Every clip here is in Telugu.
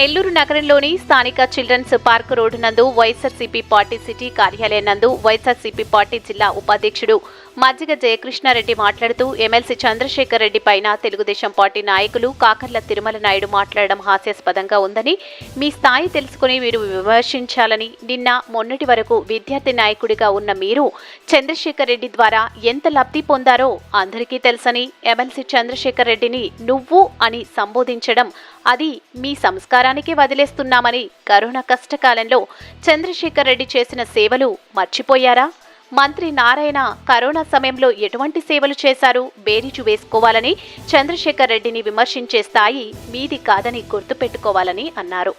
నెల్లూరు నగరంలోని స్థానిక చిల్డ్రన్స్ పార్క్ రోడ్డు నందు వైఎస్ఆర్సీపీ పార్టీ సిటీ కార్యాలయం నందు వైఎస్ఆర్సీపీ పార్టీ జిల్లా ఉపాధ్యక్షుడు మజ్జిగ జయకృష్ణారెడ్డి మాట్లాడుతూ ఎమ్మెల్సీ చంద్రశేఖర్ రెడ్డి పైన తెలుగుదేశం పార్టీ నాయకులు కాకర్ల తిరుమల నాయుడు మాట్లాడడం హాస్యాస్పదంగా ఉందని మీ స్థాయి తెలుసుకుని మీరు విమర్శించాలని నిన్న మొన్నటి వరకు విద్యార్థి నాయకుడిగా ఉన్న మీరు చంద్రశేఖర్ రెడ్డి ద్వారా ఎంత లబ్ధి పొందారో అందరికీ తెలుసని ఎమ్మెల్సీ చంద్రశేఖర్ రెడ్డిని నువ్వు అని సంబోధించడం అది మీ సంస్కారం సంస్కారానికి వదిలేస్తున్నామని కరోనా కష్టకాలంలో చంద్రశేఖర్ రెడ్డి చేసిన సేవలు మర్చిపోయారా? మంత్రి నారాయణ కరోనా సమయంలో ఎటువంటి సేవలు చేశారు? బేరీజు వేసుకోవాలని చంద్రశేఖర్ రెడ్డిని విమర్శించే స్థాయి మీది కాదని గుర్తుపెట్టుకోవాలని అన్నారు.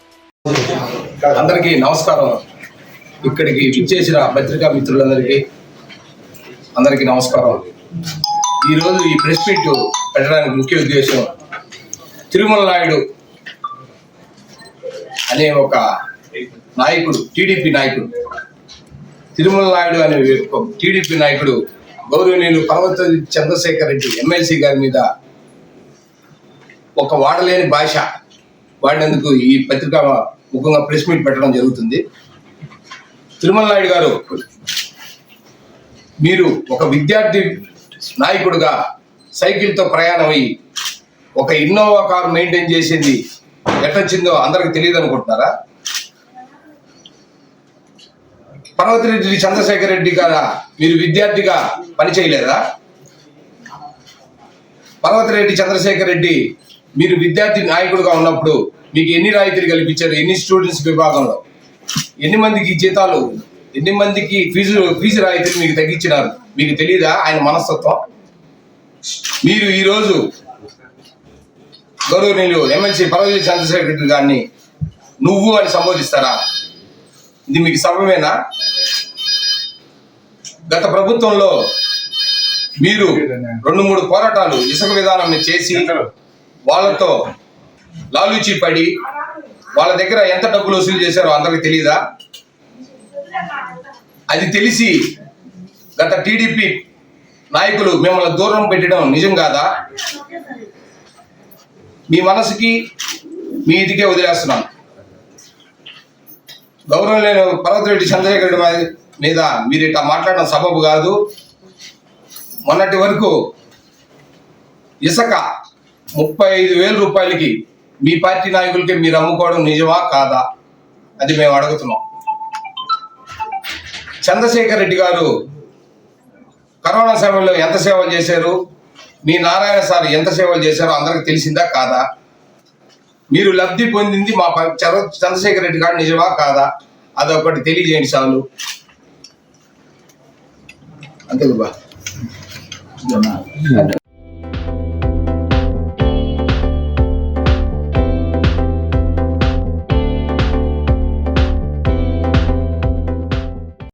అందరికీ నమస్కారం. ఇక్కడికి విచ్చేసిన పత్రికా మిత్రులందరికీ అందరికీ నమస్కారం. ఈరోజు ఈ ప్రెస్ మీట్ పెట్టడానికి ముఖ్య ఉద్దేశం తిరుమల నాయుడు అనే ఒక నాయకుడు టీడీపీ నాయకుడు. తిరుమల నాయుడు అనే ఒక టీడీపీ నాయకుడు గౌరవనీయులు పర్వత చంద్రశేఖర్ రెడ్డి ఎమ్మెల్సీ గారి మీద ఒక వాడలేని భాష వాడినందుకు ఈ పత్రిక ముఖంగా ప్రెస్ మీట్ పెట్టడం జరుగుతుంది. తిరుమల నాయుడు గారు మీరు ఒక విద్యార్థి నాయకుడుగా సైకిల్తో ప్రయాణం అయ్యి ఒక ఇన్నోవా కారు మెయింటైన్ చేసింది ఎట్టొచ్చిందో అందరికి తెలియదు అనుకుంటున్నారా? పర్వతిరెడ్డి చంద్రశేఖర్ రెడ్డి గారా? మీరు విద్యార్థిగా పని చేయలేదా పర్వతిరెడ్డి చంద్రశేఖర్ రెడ్డి మీరు విద్యార్థి నాయకుడుగా ఉన్నప్పుడు మీకు ఎన్ని రాయితీలు కల్పించారు? ఎన్ని స్టూడెంట్స్ విభాగంలో? ఎన్ని మందికి జీతాలు? ఎన్ని మందికి ఫీజు ఫీజు రాయితీలు మీకు తగ్గించినారు? మీకు తెలియదా ఆయన మనస్తత్వం? మీరు ఈరోజు గౌరవనీయులు ఎమ్మెల్సీ పర్వతి చంద్రశేఖర్ రెడ్డి గారిని నువ్వు అని సంబోధిస్తారా? ఇది మీకు సభమేనా గత ప్రభుత్వంలో మీరు రెండు మూడు పోరాటాలు ఇసుక విధానం చేసి వాళ్ళతో లాలూచి పడి వాళ్ళ దగ్గర ఎంత డబ్బులు వసూలు చేశారో అందరికి తెలియదా? అది తెలిసి గత టీడీపీ నాయకులు మిమ్మల్ని దూరం పెట్టడం నిజం కాదా? మీ మనసుకి మీ ఇదికే వదిలేస్తున్నాను. గౌరవం లేని పర్వతరెడ్డి చంద్రశేఖర్ రెడ్డి మీద మీరు ఇట్లా మాట్లాడడం సబబు కాదు. మొన్నటి వరకు ఇసుక ముప్పై ఐదు వేల రూపాయలకి మీ పార్టీ నాయకులకి మీరు అమ్ముకోవడం నిజమా కాదా? అది మేము అడుగుతున్నాం. చంద్రశేఖర్ రెడ్డి గారు కరోనా సమయంలో ఎంత సేవలు చేశారు? మీ నారాయణ సార్ ఎంత సేవలు చేశారో అందరికి తెలిసిందా? కాదా? మీరు లబ్ధి పొందింది మా ప- చంద్ర- చంద్రశేఖర్ రెడ్డి గారు నిజమా? కాదా? అదొకటి తెలియజేయండి చాలు. అంతే బా